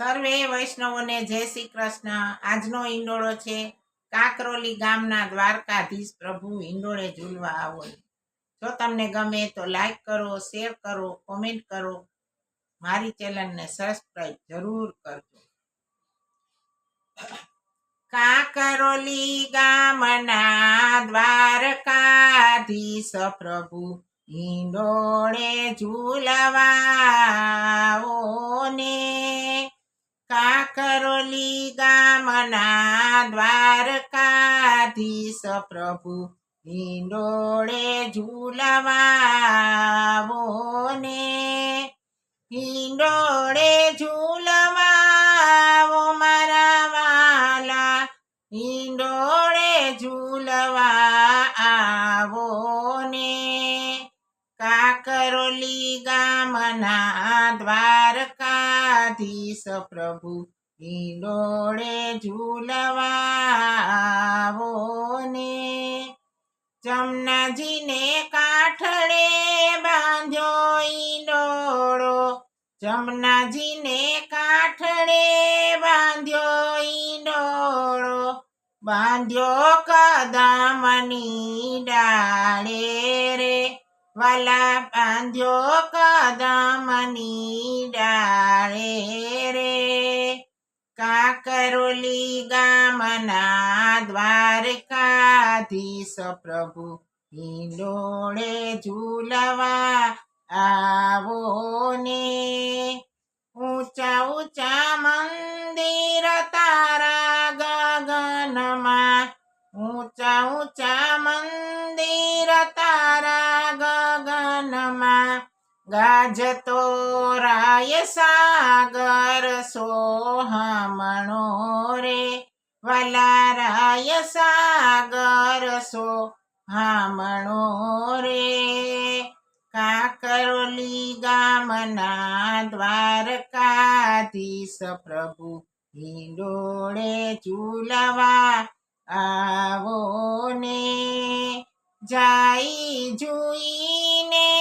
સર્વે વૈષ્ણવોને જય શ્રી કૃષ્ણ. આજનો ઈંડોળો છે કાકરોલી ગામના દ્વારકાધીશ પ્રભુ ઈંડોળે ઝૂલવા આવો. જો તમને ગમે તો લાઈક કરો, શેર કરો, કોમેન્ટ કરો. મારી ચેનલને સબસ્ક્રાઈબ જરૂર કરજો. કાકરોલી ગામના દ્વારકાધીશ પ્રભુ ઈંડોળે ઝૂલવાઓને કાકરોલી ગામના દ્વારકાધીશ પ્રભુ ઈંડોળે ઝૂલવાઓને હિંડોળે ઝૂલવાઓ મારા વાલા, હિંડોળે ઝૂલવા આવો ને કાકરોલી ગામના દ્વારકાધીશ પ્રભુ ઈંડોળે ઝૂલવાવો ને જમનાજીને કાઠડે બાંધ્યો ઈંડોળો. જમનાજીને કાઠડે બાંધ્યો ઈંડોળો. બાંધ્યો કદમની ડાળે રે, વાલા બાંધ્યો કદમની ડાળે રે. કાકરોલી ગામના દ્વારકાધીશ પ્રભુ, હિંડોળે ઝૂલવા આવો ને. ઊંચા ઊંચા મંદિર તારા ગગનમાં, ઊંચા ઊંચા મંદિર તારા ગગનમાં ગાજતો રાય સાગર સોહમણો રે. વલા રાય સાગર સોહામણો રે. કાકરોલી ગામના દ્વારકાધીશ પ્રભુ હિંડોળે ચૂલવા આવો ને. જાઈ જુઈને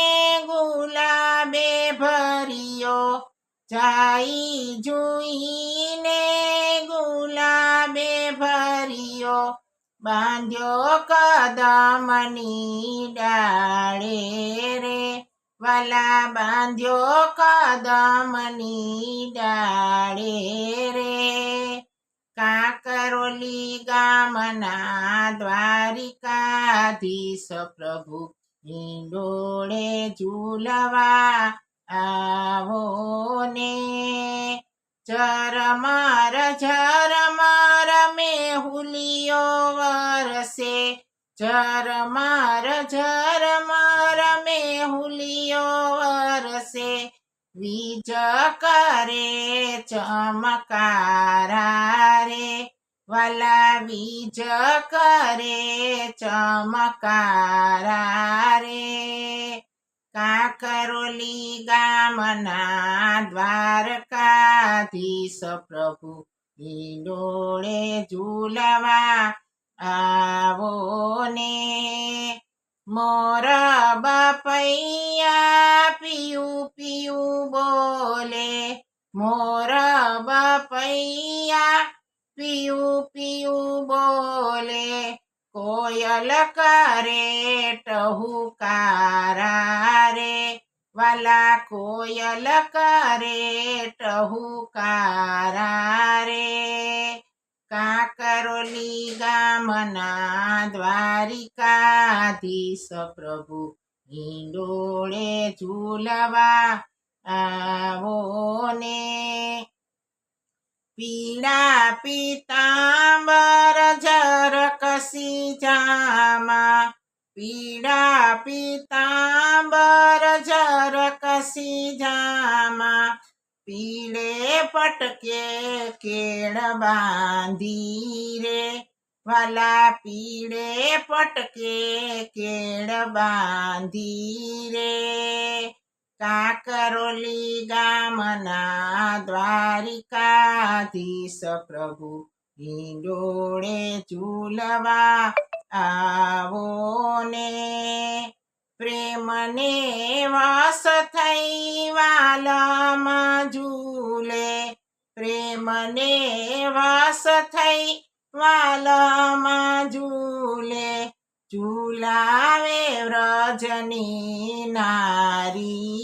જાઈ જોઈને ગુલાબે ભર્યો, બાંધ્યો કદમની ડાળે રે. વાલા બાંધ્યો કદમની ડાળે રે. કાકરોલી ગામના દ્વારિકાધીશ પ્રભુ, હિંડોળે ઝૂલવા આવો ને ઝરમર મે હુલિયો વરસે. ઝરમર મે મેહુલિયો વરસે. વીજ કરે ચમકારા રે. વાલા વીજ કરે ચમકારા રે. કાકરોલી ગામના દ્વારકાધીશ પ્રભુ ડોળે ઝૂલવા આવો ને. મોર બપૈયા પિયું પિયું બોલે, મોર બપૈયા પિયું પિયું બોલે. કોયલ કરે ટહુકારા રે, વાલા કોયલ કરે ટહુકારા રે. કાકરોલી ગામના દ્વારિકાધીશ પ્રભુ, હિંડોળે ઝૂલવા આવો ને. પીળા પીતાંબર જર કસી જામા પીળા પીતાંબર જર કસી જામા પીળે પટકે કેળ બાંધી રે વાલા પીળે પટકે કેળ બાંધી રે કાકરોલી ગામના દ્વારિકાધીશ પ્રભુ, હિંડોળે ઝૂલવા આવો ને. પ્રેમને વાસ થઈ વાલમાં ઝૂલે, પ્રેમને વાસ થઈ વાલમાં ઝૂલે. ઝૂલાવે વ્રજની નારી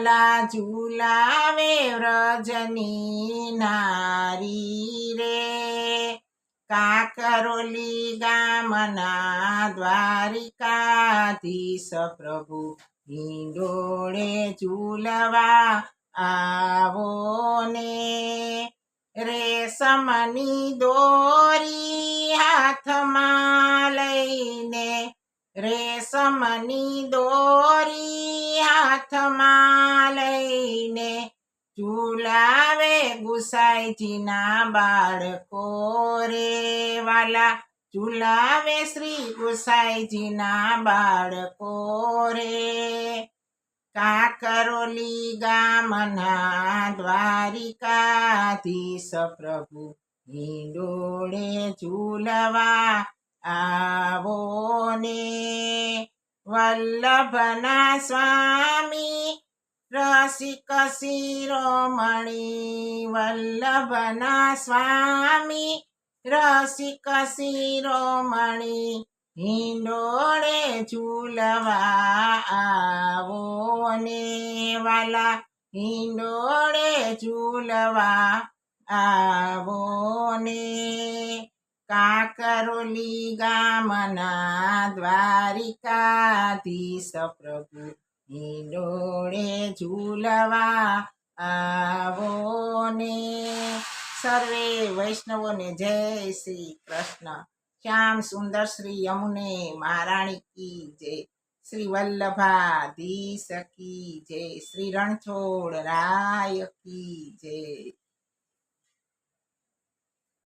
વાલા ઝુલાવે વ્રજની નારી રે. કાકરોલી ગામના દ્વારિકાધીશ પ્રભુ, હિંડોળે ઝૂલવા આવો ને. રેશમની દોરી હાથમાં લઈને રેશમની દોરી હાથમાં લઈને ઝુલાવે ગુસાઈજીના બાળકો રે વાલા. ઝુલાવે શ્રી ગુસાઈજીના બાળકો રે. કાકરોલી ગામના દ્વારિકાધીશ પ્રભુ હિંડોળે ઝૂલવા આવો ને વલ્લભના સ્વામી રસિક શિરોમણી વલ્લભના સ્વામી રસિક શિરોમણી હિંડોળે ઝૂલવા આવો ને વાલા હિંડોળે ઝૂલવા આવો ને કાકરોલી ગામના દ્વારિકાધીશ પ્રભુ ડોળે ઝૂલવા આવો ને. સર્વે વૈષ્ણવોને જય શ્રી કૃષ્ણ. શ્યામ સુંદર શ્રી યમુને મહારાણી કી જય. શ્રી વલ્લભાધીશ કી જય. શ્રી રણછોડ રાય કી જય.